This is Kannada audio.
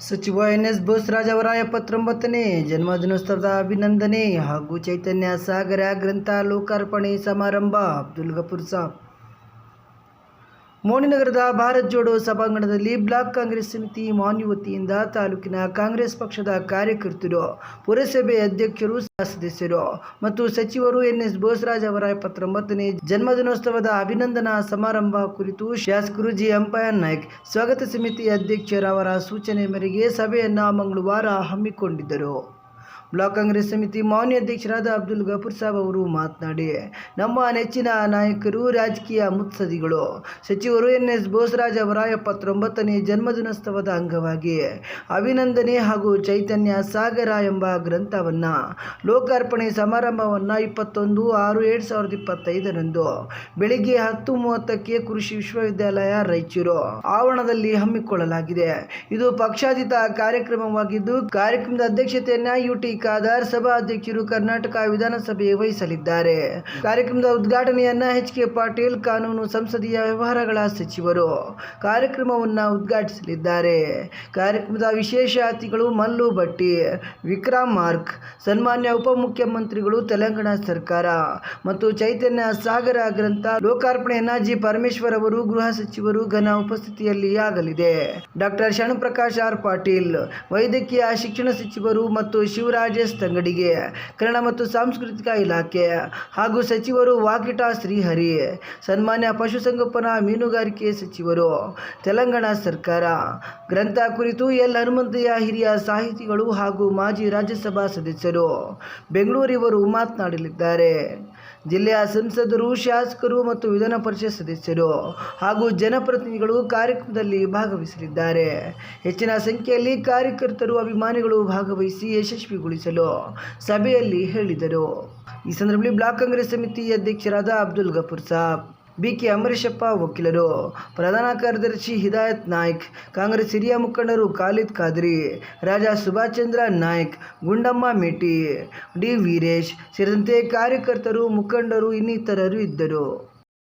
ಸಚಿವ ಎನ್ ಎಸ್ ಬೋಸರಾಜ್ ಅವರ ಎಪ್ಪತ್ತೊಂಬತ್ತನೇ ಜನ್ಮದಿನೋತ್ಸವದ ಅಭಿನಂದನೆ ಹಾಗೂ ಚೈತನ್ಯ ಸಾಗರ ಗ್ರಂಥ ಲೋಕಾರ್ಪಣೆ ಸಮಾರಂಭ ಅಬ್ದುಲ್ ಗಫೂರ್ ಸಾಬ್ ಮೋಣಿನಗರದ ಭಾರತ್ ಜೋಡೋ ಸಭಾಂಗಣದಲ್ಲಿ ಬ್ಲಾಕ್ ಕಾಂಗ್ರೆಸ್ ಸಮಿತಿ ಮಾನ್ಯ ವತಿಯಿಂದ ತಾಲೂಕಿನ ಕಾಂಗ್ರೆಸ್ ಪಕ್ಷದ ಕಾರ್ಯಕರ್ತರು, ಪುರಸಭೆ ಅಧ್ಯಕ್ಷರು ಸದಸ್ಯರು ಮತ್ತು ಸಚಿವರು ಎನ್ ಎಸ್ ಬೋಸರಾಜ್ ಅವರ ಎಪ್ಪತ್ತೊಂಬತ್ತನೇ ಜನ್ಮದಿನೋತ್ಸವದ ಅಭಿನಂದನಾ ಸಮಾರಂಭ ಕುರಿತು ಶಾಸಕರು ಜಿ ಅಂಪಯರ್ ನಾಯ್ಕ್, ಸ್ವಾಗತ ಸಮಿತಿ ಅಧ್ಯಕ್ಷರವರ ಸೂಚನೆ ಮೇರೆಗೆ ಸಭೆಯನ್ನು ಮಂಗಳವಾರ ಹಮ್ಮಿಕೊಂಡಿದ್ದರು. ಬ್ಲಾಕ್ ಕಾಂಗ್ರೆಸ್ ಸಮಿತಿ ಮಾನ್ಯ ಅಧ್ಯಕ್ಷರಾದ ಅಬ್ದುಲ್ ಗಫೂರ್ ಸಾಬ್ ಅವರು ಮಾತನಾಡಿ, ನಮ್ಮ ನೆಚ್ಚಿನ ನಾಯಕರು ರಾಜಕೀಯ ಮುತ್ಸದಿಗಳು ಸಚಿವರು ಎನ್ ಎಸ್ ಬೋಸರಾಜ್ ಅವರ ಎಪ್ಪತ್ತೊಂಬತ್ತನೇ ಜನ್ಮದಿನೋತ್ಸವದ ಅಂಗವಾಗಿ ಅಭಿನಂದನೆ ಹಾಗೂ ಚೈತನ್ಯ ಸಾಗರ ಎಂಬ ಗ್ರಂಥವನ್ನು, ಲೋಕಾರ್ಪಣೆ ಸಮಾರಂಭವನ್ನು ಇಪ್ಪತ್ತೊಂದು ಆರು ಎರಡು ಸಾವಿರದ ಇಪ್ಪತ್ತೈದರಂದು ಬೆಳಿಗ್ಗೆ ಹತ್ತು ಮೂವತ್ತಕ್ಕೆ ಕೃಷಿ ವಿಶ್ವವಿದ್ಯಾಲಯ ರಾಯಚೂರು ಆವರಣದಲ್ಲಿ ಹಮ್ಮಿಕೊಳ್ಳಲಾಗಿದೆ. ಇದು ಪಕ್ಷಾತೀತ ಕಾರ್ಯಕ್ರಮವಾಗಿದ್ದು, ಕಾರ್ಯಕ್ರಮದ ಅಧ್ಯಕ್ಷತೆಯನ್ನು ಯುಟಿ ಖಾದರ್ ಸಭಾ ಅಧ್ಯಕ್ಷರು ಕರ್ನಾಟಕ ವಿಧಾನಸಭೆ ವಹಿಸಲಿದ್ದಾರೆ. ಕಾರ್ಯಕ್ರಮದ ಉದ್ಘಾಟನೆಯನ್ನ ಎಚ್ ಕೆ ಪಾಟೀಲ್, ಕಾನೂನು ಸಂಸದೀಯ ವ್ಯವಹಾರಗಳ ಸಚಿವರು ಕಾರ್ಯಕ್ರಮವನ್ನು ಉದ್ಘಾಟಿಸಲಿದ್ದಾರೆ. ಕಾರ್ಯಕ್ರಮದ ವಿಶೇಷ ಅತಿಥಿಗಳು ಮಲ್ಲು ಭಟ್ಟಿ, ವಿಕ್ರಮ್ ಮಾರ್ಕ್, ಸನ್ಮಾನ್ಯ ಉಪಮುಖ್ಯಮಂತ್ರಿಗಳು ತೆಲಂಗಾಣ ಸರ್ಕಾರ ಮತ್ತು ಚೈತನ್ಯ ಸಾಗರ ಗ್ರಂಥ ಲೋಕಾರ್ಪಣೆಯನ್ನ ಜಿ. ಪರಮೇಶ್ವರ್ ಅವರು ಗೃಹ ಸಚಿವರು ಘನ ಉಪಸ್ಥಿತಿಯಲ್ಲಿ ಆಗಲಿದೆ. Doctor Sharanprakash R. ಪಾಟೀಲ್, ವೈದ್ಯಕೀಯ ಶಿಕ್ಷಣ ಸಚಿವರು ಮತ್ತು ಶಿವರಾಜ್ ಎಸ್ ತಂಗಡಿಗೆ, ಕನ್ನಡ ಮತ್ತು ಸಾಂಸ್ಕೃತಿಕ ಇಲಾಖೆ ಹಾಗೂ ಸಚಿವರು ವಾಕಿಟ ಶ್ರೀಹರಿ, ಸನ್ಮಾನ್ಯ ಪಶುಸಂಗೋಪನಾ ಮೀನುಗಾರಿಕೆ ಸಚಿವರು, ತೆಲಂಗಾಣ ಸರ್ಕಾರ. ಗ್ರಂಥ ಕುರಿತು ಎಲ್ ಹನುಮಂತಯ್ಯ ಹಿರಿಯ ಸಾಹಿತಿಗಳು ಹಾಗೂ ಮಾಜಿ ರಾಜ್ಯಸಭಾ ಸದಸ್ಯರು ಬೆಂಗಳೂರಿವರು ಮಾತನಾಡಲಿದ್ದಾರೆ. ಜಿಲ್ಲೆಯ ಸಂಸದರು, ಶಾಸಕರು ಮತ್ತು ವಿಧಾನ ಪರಿಷತ್ ಸದಸ್ಯರು ಹಾಗೂ ಜನಪ್ರತಿನಿಧಿಗಳು ಕಾರ್ಯಕ್ರಮದಲ್ಲಿ ಭಾಗವಹಿಸಲಿದ್ದಾರೆ. ಹೆಚ್ಚಿನ ಸಂಖ್ಯೆಯಲ್ಲಿ ಕಾರ್ಯಕರ್ತರು ಅಭಿಮಾನಿಗಳು ಭಾಗವಹಿಸಿ ಯಶಸ್ವಿಗೊಳಿಸಲು ಸಭೆಯಲ್ಲಿ ಹೇಳಿದರು. ಈ ಸಂದರ್ಭದಲ್ಲಿ ಬ್ಲಾಕ್ ಕಾಂಗ್ರೆಸ್ ಸಮಿತಿ ಅಧ್ಯಕ್ಷರಾದ ಅಬ್ದುಲ್ ಗಫೂರ್ ಸಾಬ್. ಬಿ ಕೆ ಅಂಬರೀಷಪ್ಪ ವಕೀಲರು. ಪ್ರಧಾನ ಕಾರ್ಯದರ್ಶಿ ಹಿದಾಯತ್ ನಾಯ್ಕ್, ಕಾಂಗ್ರೆಸ್ ಹಿರಿಯ ಮುಖಂಡರು ಖಾಲಿದ್ ಖಾದ್ರಿ, ರಾಜಾ ಸುಭಾಷ್ ಚಂದ್ರ ನಾಯ್ಕ್, ಗುಂಡಮ್ಮ ಮೇಟಿ, ಡಿ ವೀರೇಶ್ ಸೇರಿದಂತೆ ಕಾರ್ಯಕರ್ತರು, ಮುಖಂಡರು ಇನ್ನಿತರರು ಇದ್ದರು.